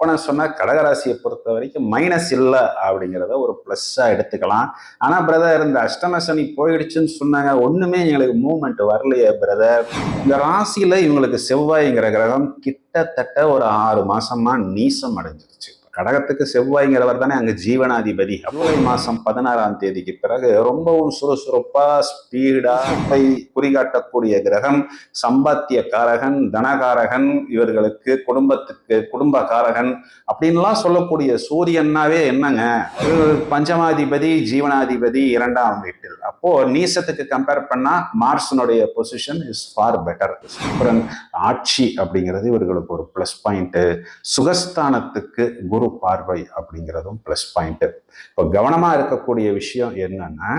ஓப்பனாக சொன்னால் கடகராசியை பொறுத்த வரைக்கும் மைனஸ் இல்லை அப்படிங்கிறத ஒரு ப்ளஸ்ஸாக எடுத்துக்கலாம். ஆனால் பிரதர் இந்த அஷ்டம சனி போயிடுச்சுன்னு சொன்னாங்க. ஒன்றுமே எங்களுக்கு மூமெண்ட் வரலையே பிரதர் இந்த ராசியில் இவங்களுக்கு செவ்வாய்ங்கிற கிரகம் கிட்டத்தட்ட ஒரு ஆறு மாசமா நீசம் அடைஞ்சிருச்சு. கடகத்துக்கு செவ்வாய்ங்கிறவர் தானே அங்கே ஜீவனாதிபதி. ஜூலை மாதம் பதினாறாம் தேதிக்கு பிறகு ரொம்பவும் சுறுசுறுப்பாக ஸ்பீடாக குறிகாட்டக்கூடிய கிரகம் சம்பாத்திய காரகன் தனகாரகன் இவர்களுக்கு குடும்பத்துக்கு குடும்ப காரகன் அப்படின்லாம் சொல்லக்கூடிய சூரியன்னாவே என்னங்க? பஞ்சமாதிபதி ஜீவனாதிபதி இரண்டாம் வீட்டில். அப்போ நீசத்துக்கு கம்பேர் பண்ணா மார்ஸனுடைய பொசிஷன் இஸ் ஃபார் பெட்டர் சுக்கரன் ஆட்சி அப்படிங்கிறது இவர்களுக்கு ஒரு ப்ளஸ் பாயிண்ட் சுகஸ்தானத்துக்கு குரு பார்வை அப்படிங்கிறதும் ப்ளஸ் பாயிண்ட் இப்போ கவனமா இருக்கக்கூடிய விஷயம் என்னன்னா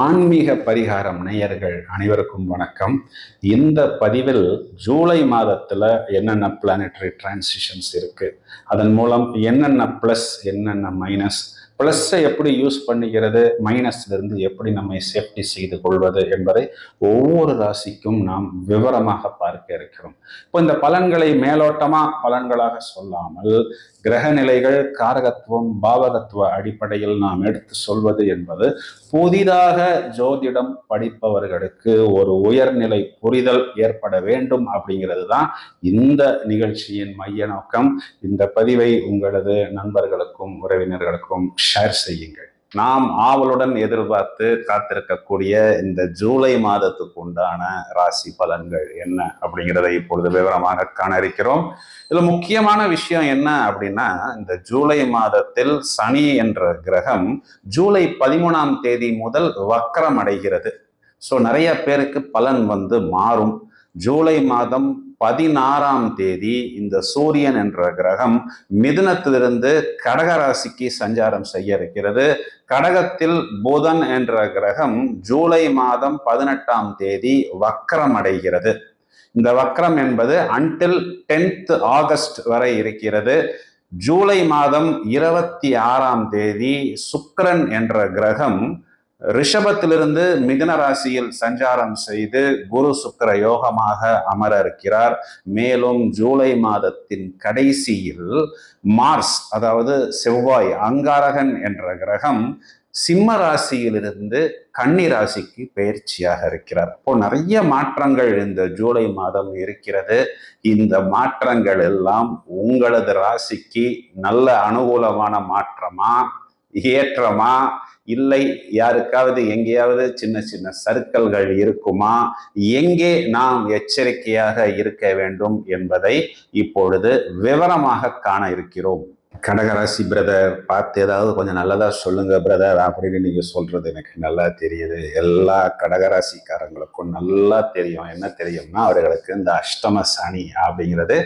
ஆன்மீக பரிகாரம் நேயர்கள் அனைவருக்கும் வணக்கம். இந்த பதிவில் ஜூலை மாதத்துல என்னென்ன பிளானட்டரி டிரான்சிஷன்ஸ் இருக்கு? அதன் மூலம் என்னென்ன ப்ளஸ் என்னென்ன மைனஸ் ப்ளஸ்ஸை எப்படி யூஸ் பண்ணிக்கிறது? மைனஸ்லிருந்து எப்படி நம்மை சேஃப்டி செய்து கொள்வது என்பதை ஒவ்வொரு ராசிக்கும் நாம் விவரமாக பார்க்க இருக்கிறோம். இப்போ இந்த பலன்களை மேலோட்டமாக பலன்களாக சொல்லாமல் கிரக நிலைகள் காரகத்துவம் பாவகத்துவ அடிப்படையில் நாம் எடுத்து சொல்வது என்பது புதிதாக ஜோதிடம் படிப்பவர்களுக்கு ஒரு உயர்நிலை புரிதல் ஏற்பட வேண்டும் அப்படிங்கிறது தான் இந்த நிகழ்ச்சியின் மைய நோக்கம். இந்த பதிவை உங்களது நண்பர்களுக்கும் உறவினர்களுக்கும் ஷேர் செய்யுங்கள். நாம் ஆவலுடன் எதிர்பார்த்து காத்திருக்கக்கூடிய இந்த ஜூலை மாதத்துக்கு உண்டான ராசி பலன்கள் என்ன அப்படிங்கிறதை இப்பொழுது விவரமாக காண இருக்கிறோம். இதுல முக்கியமான விஷயம் என்ன அப்படின்னா இந்த ஜூலை மாதத்தில் சனி என்ற கிரகம் ஜூலை பதிமூணாம் தேதி முதல் வக்கரம் அடைகிறது. ஸோ நிறைய பேருக்கு பலன் வந்து மாறும். ஜூலை மாதம் பதினாறாம் தேதி இந்த சூரியன் என்ற கிரகம் மிதுனத்திலிருந்து கடகராசிக்கு சஞ்சாரம் செய்ய இருக்கிறது. கடகத்தில் புதன் என்ற கிரகம் ஜூலை மாதம் பதினெட்டாம் தேதி வக்கரம் அடைகிறது. இந்த வக்கரம் என்பது அன்டில் டென்த் ஆகஸ்ட் வரை இருக்கிறது. ஜூலை மாதம் இருபத்தி ஆறாம் தேதி சுக்கரன் என்ற கிரகம் ரிஷபத்திலிருந்து மிதன ராசியில் சஞ்சாரம் செய்து குரு சுக்கர யோகமாக அமர இருக்கிறார் மேலும் ஜூலை மாதத்தின் கடைசியில் மார்ஸ் அதாவது செவ்வாய் அங்காரகன் என்ற கிரகம் சிம்ம ராசியிலிருந்து கன்னி ராசிக்கு பயிற்சியாக இருக்கிறார். இப்போ நிறைய மாற்றங்கள் இந்த ஜூலை மாதம் இருக்கிறது. இந்த மாற்றங்கள் எல்லாம் உங்களது ராசிக்கு நல்ல அனுகூலமான மாற்றமா? ஏற்றமா? இல்லை யாருக்காவது எங்கேயாவது சின்ன சின்ன சர்க்கல்கள் இருக்குமா? எங்கே நாம் எச்சரிக்கையாக இருக்க வேண்டும் என்பதை இப்பொழுது விவரமாக காண இருக்கிறோம். கடகராசி பிரதர் பார்த்து ஏதாவது கொஞ்சம் நல்லதா சொல்லுங்க பிரதர் அப்படின்னு நீங்க சொல்றது எனக்கு நல்லா தெரியுது. எல்லா கடகராசிக்காரங்களுக்கும் நல்லா தெரியும். என்ன தெரியும்னா அவர்களுக்கு இந்த அஷ்டம சனி அப்படிங்கிறது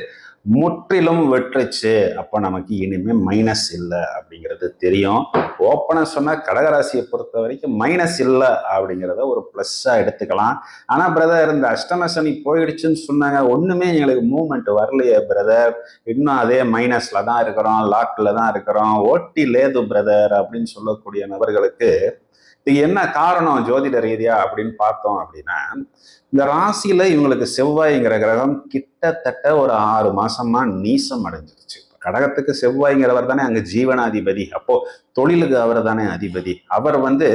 முற்றிலும் வெற்றுச்சு அப்போ நமக்கு இனிமேல் மைனஸ் இல்லை அப்படிங்கிறது தெரியும். ஓப்பனாக சொன்னால் கடகராசியை பொறுத்த வரைக்கும் மைனஸ் இல்லை அப்படிங்கிறத ஒரு ப்ளஸ்ஸாக எடுத்துக்கலாம். ஆனால் பிரதர் இந்த அஷ்டம சனி போயிடுச்சுன்னு சொன்னாங்க. ஒன்றுமே எங்களுக்கு மூவ்மெண்ட் வரலையே பிரதர் இன்னும் அதே மைனஸில் தான் இருக்கிறோம். லாக்கில் தான் இருக்கிறோம். ஓட்டி லேது பிரதர் அப்படின்னு சொல்லக்கூடிய நபர்களுக்கு இது என்ன காரணம் ஜோதிட ரீதியா அப்படின்னு பார்த்தோம் அப்படின்னா இந்த ராசியில இவங்களுக்கு செவ்வாய்ங்கிற கிரகம் கிட்டத்தட்ட ஒரு ஆறு மாசமா நீசம் அடைஞ்சிருச்சு. கடகத்துக்கு செவ்வாய்ங்கிறவர் தானே அங்க ஜீவனாதிபதி. அப்போ தொழிலுக்கு அவர் தானே அதிபதி. அவர் வந்து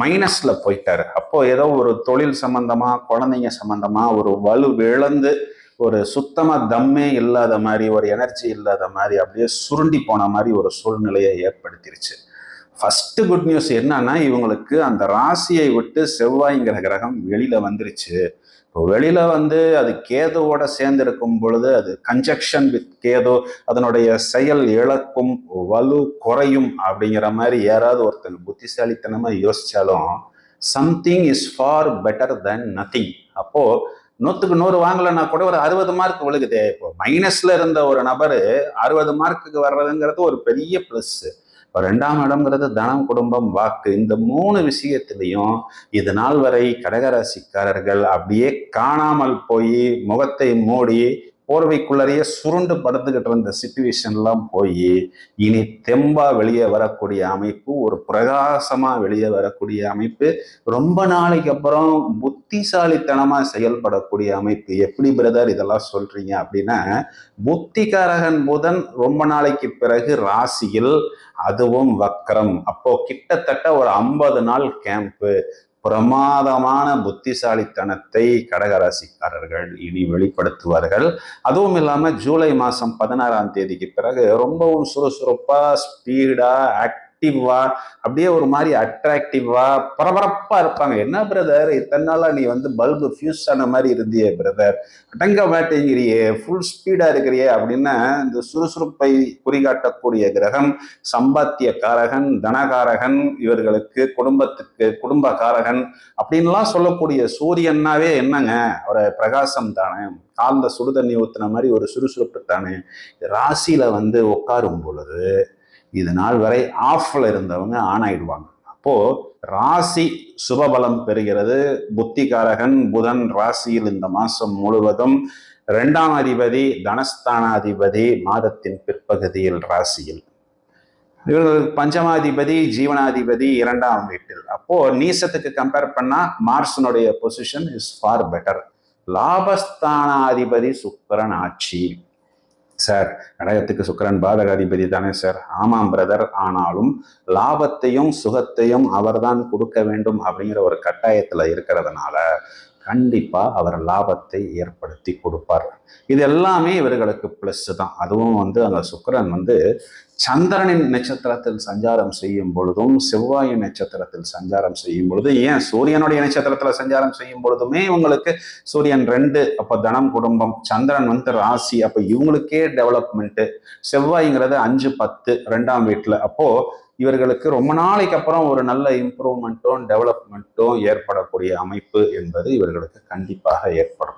மைனஸ்ல போயிட்டாரு. அப்போ ஏதோ ஒரு தொழில் சம்பந்தமா குழந்தைங்க சம்பந்தமா ஒரு வலு விழுந்து ஒரு சுத்தமா தம்மே இல்லாத மாதிரி ஒரு எனர்ஜி இல்லாத மாதிரி அப்படியே சுருண்டி போன மாதிரி ஒரு சூழ்நிலையை ஏற்படுத்திருச்சு. ஃபஸ்ட்டு குட் நியூஸ் என்னன்னா இவங்களுக்கு அந்த ராசியை விட்டு செவ்வாய்ங்கிற கிரகம் வெளியில வந்துருச்சு. இப்போ வெளியில வந்து அது கேதுவோட சேர்ந்து இருக்கும் பொழுது அது கன்ஜக்ஷன் வித் கேது அதனுடைய செயல் இழக்கும் வலு குறையும் அப்படிங்கிற மாதிரி யாராவது ஒருத்தங்க புத்திசாலித்தனமாக யோசிச்சாலும் something is far better then nothing அப்போ நூற்றுக்கு நூறு வாங்கலைன்னா கூட ஒரு அறுபது மார்க் விழுகுது. இப்போ மைனஸ்ல இருந்த ஒரு நபர் அறுபது மார்க்குக்கு வர்றதுங்கிறது ஒரு பெரிய ப்ளஸ்ஸு இப்போ ரெண்டாம் இடம்ங்கிறது தனம் குடும்பம் வாக்கு. இந்த மூணு விஷயத்திலையும் இது நாள் வரை கடகராசிக்காரர்கள் அப்படியே காணாமல் போய் முகத்தை மூடி போர்வைக்குள்ளறையே சுருண்டு படுத்துக்கிட்டு இருந்த சுச்சுவேஷன்லாம் போய் இனி தெம்பா வெளியே வரக்கூடிய அமைப்பு ஒரு பிரகாசமா வெளியே வரக்கூடிய அமைப்பு ரொம்ப நாளைக்கு அப்புறம் புத்திசாலித்தனமா செயல்படக்கூடிய அமைப்பு. எப்படி பிரதர் இதெல்லாம் சொல்றீங்க அப்படின்னா புத்திகாரகன் புதன் ரொம்ப நாளைக்கு பிறகு ராசியில் அதுவும் வக்கரம் அப்போ கிட்டத்தட்ட ஒரு ஐம்பது நாள் கேம்ப்பு பிரமாதமான புத்திசாலித்தனத்தை கடகராசிக்காரர்கள் இனி வெளிப்படுத்துவார்கள். அதுவும் இல்லாமல் ஜூலை மாதம் பதினாறாம் தேதிக்கு பிறகு ரொம்பவும் சுறுசுறுப்பாக ஸ்பீடாக ஆக்ட் ஆக்டிவா அப்படியே ஒரு மாதிரி அட்ராக்டிவா பரபரப்பா இருப்பாங்க. என்ன பிரதர் இத்தனை நாளா நீ வந்து பல்பு ஃபியூஸ் ஆன மாதிரி இருந்தியே பிரதர் அடங்க மாட்டேங்கிறியே ஃபுல் ஸ்பீடா இருக்கிறியே அப்படின்னா இந்த சுறுசுறுப்பை குறிகாட்டக்கூடிய கிரகம் சம்பாத்திய காரகன் தனகாரகன் இவர்களுக்கு குடும்பத்துக்கு குடும்ப காரகன் அப்படின்லாம் சொல்லக்கூடிய சூரியன்னாவே என்னங்க? ஒரு பிரகாசம் தானே. காலில் சுடுதண்ணி ஊத்துன மாதிரி ஒரு சுறுசுறுப்பு தானே. ராசியில வந்து உட்காரும் பொழுது இது நாள் வரை ஆஃப்ல இருந்தவங்க ஆன் ஆயிடுவாங்க. அப்போ ராசி சுபபலம் பெறுகிறது. புத்திகாரகன் புதன் ராசியில் இந்த மாசம் முழுவதும் இரண்டாம் அதிபதி தனஸ்தானாதிபதி மாதத்தின் பிற்பகுதியில் ராசியில். இவர்கள் பஞ்சமாதிபதி ஜீவனாதிபதி இரண்டாம் வீட்டில். அப்போ நீசத்துக்கு கம்பேர் பண்ணா மார்சனுடைய பொசிஷன் இஸ் ஃபார் பெட்டர் லாபஸ்தானாதிபதி சுக்கரன் ஆட்சி. சார். கடகத்துக்கு சுக்கரன் பாதகாதிபதி தானே சார். ஆமாம் பிரதர் ஆனாலும் லாபத்தையும் சுகத்தையும் அவர்தான் கொடுக்க வேண்டும் அப்படிங்கிற ஒரு கட்டாயத்துல இருக்கிறதுனால கண்டிப்பாக அவர் லாபத்தை ஏற்படுத்தி கொடுப்பார். இது எல்லாமே இவர்களுக்கு ப்ளஸ் தான். அதுவும் வந்து அந்த சுக்கரன் வந்து சந்திரனின் நட்சத்திரத்தில் சஞ்சாரம் செய்யும் பொழுதும் செவ்வாயின் நட்சத்திரத்தில் சஞ்சாரம் செய்யும் பொழுது ஏன் சூரியனுடைய நட்சத்திரத்தில் சஞ்சாரம் செய்யும் பொழுதுமே உங்களுக்கு சூரியன் ரெண்டு அப்போ தனம் குடும்பம் சந்திரன் வந்து ராசி அப்போ இவங்களுக்கே டெவலப்மெண்ட்டு செவ்வாய்ங்கிறது அஞ்சு பத்து ரெண்டாம் வீட்டில். அப்போது இவர்களுக்கு ரொம்ப நாளைக்கு அப்புறம் ஒரு நல்ல இம்ப்ரூவ்மெண்ட்டும் டெவலப்மெண்ட்டும் ஏற்படக்கூடிய அமைப்பு என்பது இவர்களுக்கு கண்டிப்பாக ஏற்படும்.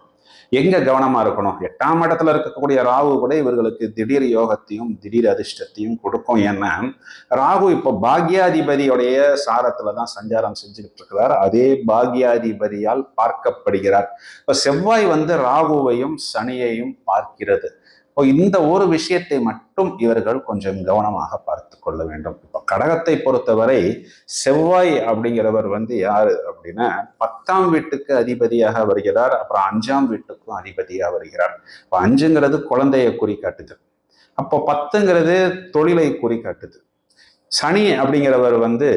எங்க கவனமா இருக்கணும்? எட்டாம் இடத்துல இருக்கக்கூடிய ராகு கூட இவர்களுக்கு திடீர் யோகத்தையும் திடீர் அதிர்ஷ்டத்தையும் கொடுக்கும். ஏன்னா ராகு இப்போ பாக்யாதிபதியுடைய சாரத்துல தான் சஞ்சாரம் செஞ்சுக்கிட்டு இருக்கிறார். அதே பாக்யாதிபதியால் பார்க்கப்படுகிறார். இப்போ செவ்வாய் வந்து ராகுவையும் சனியையும் பார்க்கிறது. இந்த ஒரு விஷயத்தை மட்டும் இவர்கள் கொஞ்சம் கவனமாக பார்த்து கொள்ள வேண்டும். இப்போ கடகத்தை பொறுத்தவரை செவ்வாய் அப்படிங்கிறவர் வந்து யாரு அப்படின்னா பத்தாம் வீட்டுக்கு அதிபதியாக வருகிறார் அப்புறம் அஞ்சாம் வீட்டுக்கும் அதிபதியாக வருகிறார். இப்போ அஞ்சுங்கிறது குழந்தைய குறிக்காட்டுது அப்போ பத்துங்கிறது தொழிலை குறிக்காட்டுது சனி அப்படிங்கிறவர் வந்து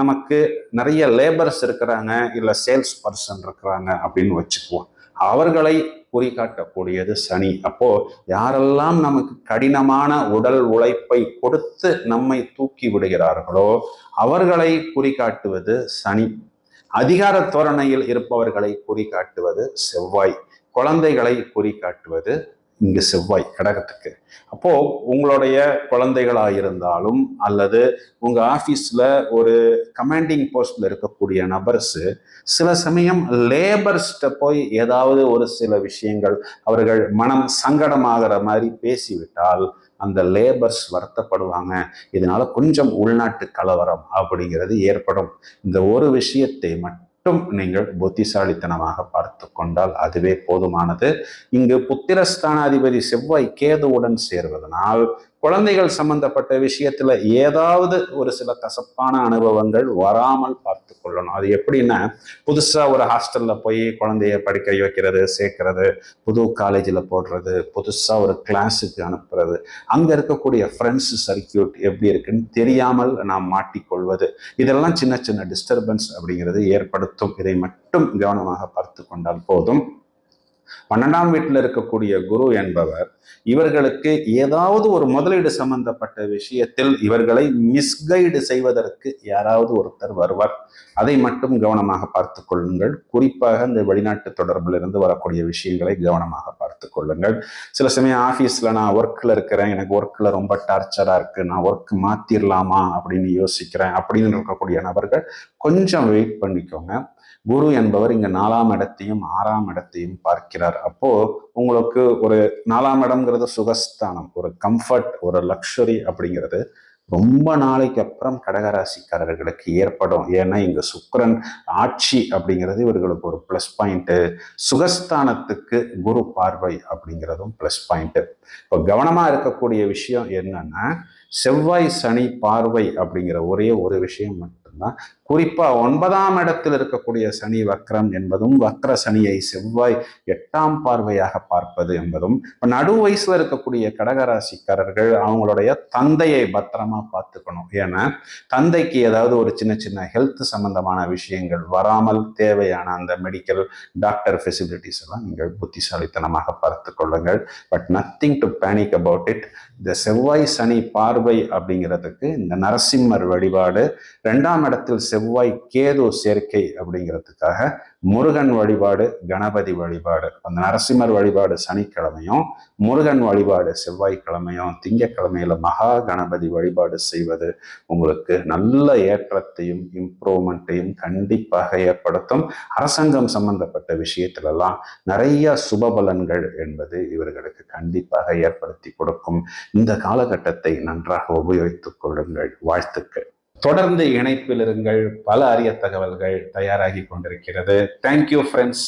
நமக்கு நிறைய லேபர்ஸ் இருக்கிறாங்க இல்லை சேல்ஸ் பர்சன் இருக்கிறாங்க அப்படின்னு வச்சுக்குவோம். அவர்களை குறிகாட்டக்கூடியது சனி. அப்போ யாரெல்லாம் நமக்கு கடினமான உடல் உழைப்பை கொடுத்து நம்மை தூக்கி விடுகிறார்களோ அவர்களை குறிகாட்டுவது சனி. அதிகார தோரணையில் இருப்பவர்களை குறிகாட்டுவது செவ்வாய். குழந்தைகளை குறிகாட்டுவது இங்கு செவ்வாய் கடகத்துக்கு. அப்போ உங்களுடைய குழந்தைகளாக இருந்தாலும் அல்லது உங்க ஆபீஸ்ல ஒரு கமாண்டிங் போஸ்ட்ல இருக்கக்கூடிய நபர்ஸ் சில சமயம் லேபர்ஸ்ட போய் ஏதாவது ஒரு சில விஷயங்கள் அவர்கள் மனம் சங்கடமாகிற மாதிரி பேசிவிட்டால் அந்த லேபர்ஸ் வருத்தப்படுவாங்க. இதனால கொஞ்சம் உள்நாட்டு கலவரம் அப்படிங்கிறது ஏற்படும். இந்த ஒரு விஷயத்தை மட்டும் நீங்கள் புத்திசாலித்தனமாக பார்த்து கொண்டால் அதுவே போதுமானது. இங்கு புத்திரஸ்தானாதிபதி செவ்வாய் கேதுவுடன் சேர்வதனால் குழந்தைகள் சம்பந்தப்பட்ட விஷயத்துல ஏதாவது ஒரு சில கசப்பான அனுபவங்கள் வராமல் பார்த்து கொள்ளணும். அது எப்படின்னா புதுசா ஒரு ஹாஸ்டல்ல போய் குழந்தைய படிக்க வைக்கிறது சேர்க்கறது புது காலேஜில் போடுறது புதுசா ஒரு கிளாஸுக்கு அனுப்புறது அங்க இருக்கக்கூடிய ஃப்ரெண்ட்ஸ் சர்க்கியூட் எப்படி இருக்குன்னு தெரியாமல் நாம் மாட்டிக்கொள்வது இதெல்லாம் சின்ன சின்ன டிஸ்டர்பன்ஸ் அப்படிங்கிறது ஏற்படுத்தும். இதை மட்டும் கவனமாக பார்த்து கொண்டால் போதும். பன்னெண்டாம் வீட்டில் இருக்கக்கூடிய குரு என்பவர் இவர்களுக்கு ஏதாவது ஒரு முதலீடு சம்பந்தப்பட்ட விஷயத்தில் இவர்களை மிஸ்கைடு செய்வதற்கு யாராவது ஒருத்தர் வருவார். அதை மட்டும் கவனமாக பார்த்து கொள்ளுங்கள். குறிப்பாக இந்த வெளிநாட்டு தொடர்பில் இருந்து வரக்கூடிய விஷயங்களை கவனமாக பார்த்து கொள்ளுங்கள். சில சமயம் ஆஃபீஸில் நான் ஒர்க்கில் இருக்கிறேன். எனக்கு ஒர்க்கில் ரொம்ப டார்ச்சராக இருக்குது நான் ஒர்க் மாற்றிடலாமா அப்படின்னு யோசிக்கிறேன் அப்படின்னு இருக்கக்கூடிய நபர்கள் கொஞ்சம் வெயிட் பண்ணிக்கோங்க. குரு என்பவர் இங்க நாலாம் இடத்தையும் ஆறாம் இடத்தையும் பார்க்கிறார். அப்போ உங்களுக்கு ஒரு நாலாம் இடம்ங்கிறது சுகஸ்தானம் ஒரு கம்ஃபர்ட் ஒரு லக்ஸுரி அப்படிங்கிறது ரொம்ப நாளைக்கு அப்புறம் கடகராசிக்காரர்களுக்கு ஏற்படும். ஏன்னா இங்க சுக்கரன் ஆட்சி அப்படிங்கிறது இவர்களுக்கு ஒரு ப்ளஸ் பாயிண்ட்டு சுகஸ்தானத்துக்கு குரு பார்வை அப்படிங்கிறதும் ப்ளஸ் பாயிண்ட்டு இப்போ கவனமா இருக்கக்கூடிய விஷயம் என்னன்னா செவ்வாய் சனி பார்வை அப்படிங்கிற ஒரே ஒரு விஷயம் மட்டும்தான். குறிப்பா ஒன்பதாம் இடத்தில் இருக்கக்கூடிய சனி வக்ரம் என்பதும் வக்ர சனியை செவ்வாய் எட்டாம் பார்வையாக பார்ப்பது என்பதும் இப்போ நடு வயசுல இருக்கக்கூடிய கடகராசிக்காரர்கள் அவங்களுடைய தந்தையை பத்திரமா பார்த்துக்கணும். ஏன்னா தந்தைக்கு ஏதாவது ஒரு சின்ன சின்ன ஹெல்த் சம்பந்தமான விஷயங்கள் வராமல் தேவையான அந்த மெடிக்கல் டாக்டர் ஃபெசிலிட்டிஸ் எல்லாம் நீங்கள் புத்திசாலித்தனமாக பார்த்து கொள்ளுங்கள். But nothing to panic about it இந்த செவ்வாய் சனி பார்வை அப்படிங்கிறதுக்கு இந்த நரசிம்மர் வழிபாடு ரெண்டாம் இடத்தில் செவ்வாய் கேது சேர்க்கை அப்படிங்கிறதுக்காக முருகன் வழிபாடு கணபதி வழிபாடு அந்த நரசிம்மர் வழிபாடு சனிக்கிழமையும் முருகன் வழிபாடு செவ்வாய்க்கிழமையும் திங்கக்கிழமையில மகா கணபதி வழிபாடு செய்வது உங்களுக்கு நல்ல ஏற்றத்தையும் இம்ப்ரூவ்மெண்ட்டையும் கண்டிப்பாக ஏற்படுத்தும். அரசாங்கம் சம்பந்தப்பட்ட விஷயத்திலெல்லாம் நிறைய சுபபலன்கள் என்பது இவர்களுக்கு கண்டிப்பாக ஏற்படுத்தி கொடுக்கும். இந்த காலகட்டத்தை நன்றாக உபயோகித்துக் கொள்ளுங்கள். வாழ்த்துக்கள். தொடர்ந்து இணைப்பில் இருங்கள் பல அரிய தகவல்கள் தயாராகி கொண்டிருக்கிறது. Thank you friends